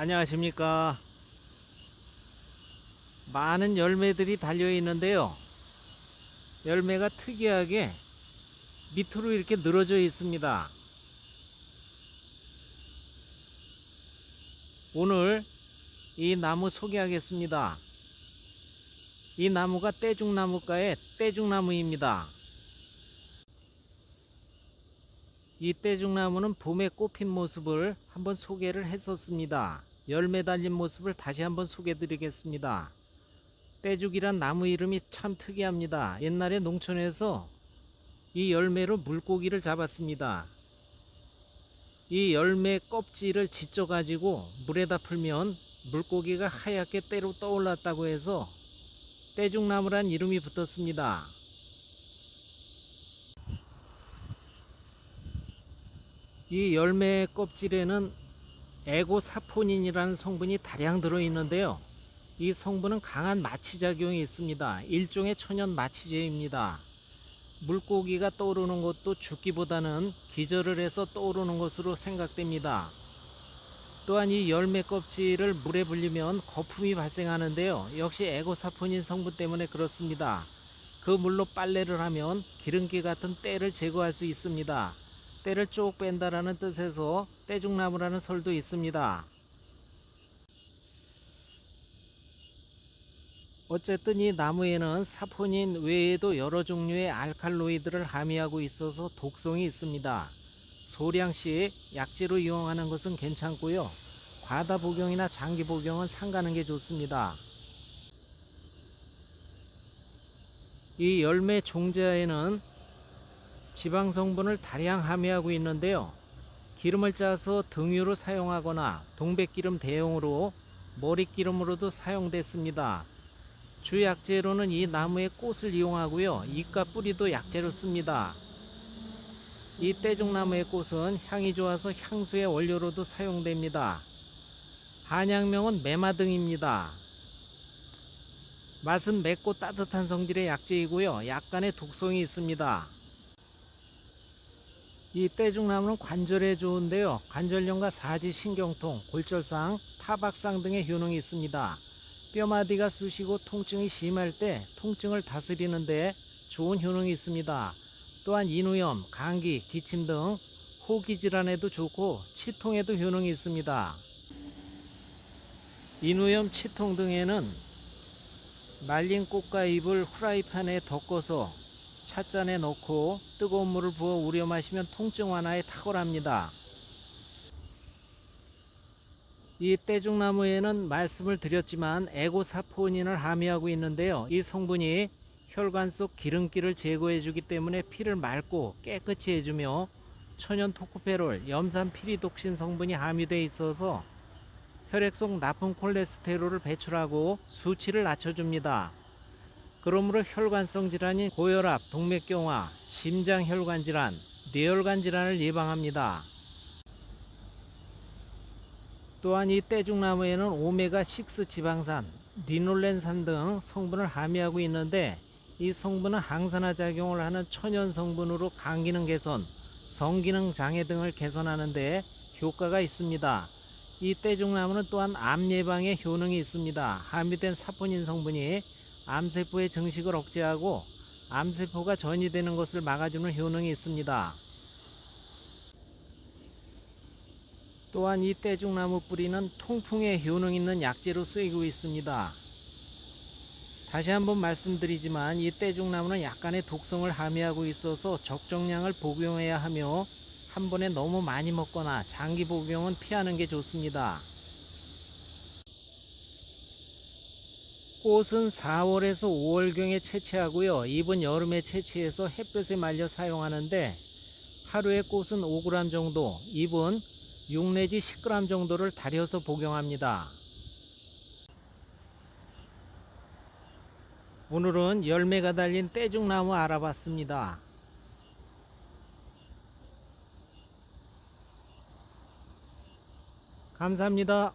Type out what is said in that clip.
안녕하십니까. 많은 열매들이 달려 있는데요. 열매가 특이하게 밑으로 이렇게 늘어져 있습니다. 오늘 이 나무 소개하겠습니다. 이 나무가 떼죽나무가의 떼죽나무입니다. 이 떼죽나무는 봄에 꽃핀 모습을 한번 소개를 했었습니다. 열매 달린 모습을 다시 한번 소개해 드리겠습니다. 떼죽이란 나무 이름이 참 특이합니다. 옛날에 농촌에서 이 열매로 물고기를 잡았습니다. 이 열매 껍질을 지져 가지고 물에다 풀면 물고기가 하얗게 때로 떠올랐다고 해서 떼죽나무란 이름이 붙었습니다. 이 열매 껍질에는 에고사포닌이라는 성분이 다량 들어 있는데요. 이 성분은 강한 마취 작용이 있습니다. 일종의 천연 마취제입니다. 물고기가 떠오르는 것도 죽기보다는 기절을 해서 떠오르는 것으로 생각됩니다. 또한 이 열매 껍질을 물에 불리면 거품이 발생하는데요. 역시 에고사포닌 성분 때문에 그렇습니다. 그 물로 빨래를 하면 기름기 같은 때를 제거할 수 있습니다. 때를 쭉 뺀다라는 뜻에서 떼죽나무라는 설도 있습니다. 어쨌든 이 나무에는 사포닌 외에도 여러 종류의 알칼로이드를 함유하고 있어서 독성이 있습니다. 소량씩 약재로 이용하는 것은 괜찮고요. 과다 복용이나 장기 복용은 삼가는 게 좋습니다. 이 열매 종자에는 지방 성분을 다량 함유하고 있는데요. 기름을 짜서 등유로 사용하거나 동백기름 대용으로 머리기름으로도 사용됐습니다. 주 약재로는 이 나무의 꽃을 이용하고요. 잎과 뿌리도 약재로 씁니다. 이 떼죽나무의 꽃은 향이 좋아서 향수의 원료로도 사용됩니다. 한약명은 매마등입니다. 맛은 맵고 따뜻한 성질의 약재이고요. 약간의 독성이 있습니다. 이 떼죽나무는 관절에 좋은데요. 관절염과 사지, 신경통, 골절상, 타박상 등의 효능이 있습니다. 뼈마디가 쑤시고 통증이 심할 때 통증을 다스리는데 좋은 효능이 있습니다. 또한 인후염, 감기, 기침 등 호기 질환에도 좋고 치통에도 효능이 있습니다. 인후염, 치통 등에는 말린 꽃과 잎을 후라이팬에 덮어서 찻잔에 넣고 뜨거운 물을 부어 우려 마시면 통증 완화에 탁월합니다. 이 떼죽나무에는 말씀을 드렸지만 에고사포닌을 함유하고 있는데요. 이 성분이 혈관 속 기름기를 제거해 주기 때문에 피를 맑고 깨끗이 해주며 천연 토코페롤, 염산 피리독신 성분이 함유되어 있어서 혈액 속 나쁜 콜레스테롤을 배출하고 수치를 낮춰줍니다. 그러므로 혈관성 질환인 고혈압, 동맥경화, 심장혈관 질환, 뇌혈관 질환을 예방합니다. 또한 이 떼죽나무에는 오메가6 지방산, 리놀렌산 등 성분을 함유하고 있는데 이 성분은 항산화 작용을 하는 천연 성분으로 간 기능 개선, 성기능 장애 등을 개선하는 데 효과가 있습니다. 이 떼죽나무는 또한 암 예방에 효능이 있습니다. 함유된 사포닌 성분이 암세포의 증식을 억제하고 암세포가 전이되는 것을 막아주는 효능이 있습니다. 또한 이 떼죽나무 뿌리는 통풍에 효능 있는 약재로 쓰이고 있습니다. 다시 한번 말씀드리지만 이 떼죽나무는 약간의 독성을 함유하고 있어서 적정량을 복용해야 하며 한 번에 너무 많이 먹거나 장기 복용은 피하는 게 좋습니다. 꽃은 4월에서 5월경에 채취하고요. 잎은 여름에 채취해서 햇볕에 말려 사용하는데 하루에 꽃은 5g 정도, 잎은 6 내지 10g 정도를 달여서 복용합니다. 오늘은 열매가 달린 떼죽나무 알아봤습니다. 감사합니다.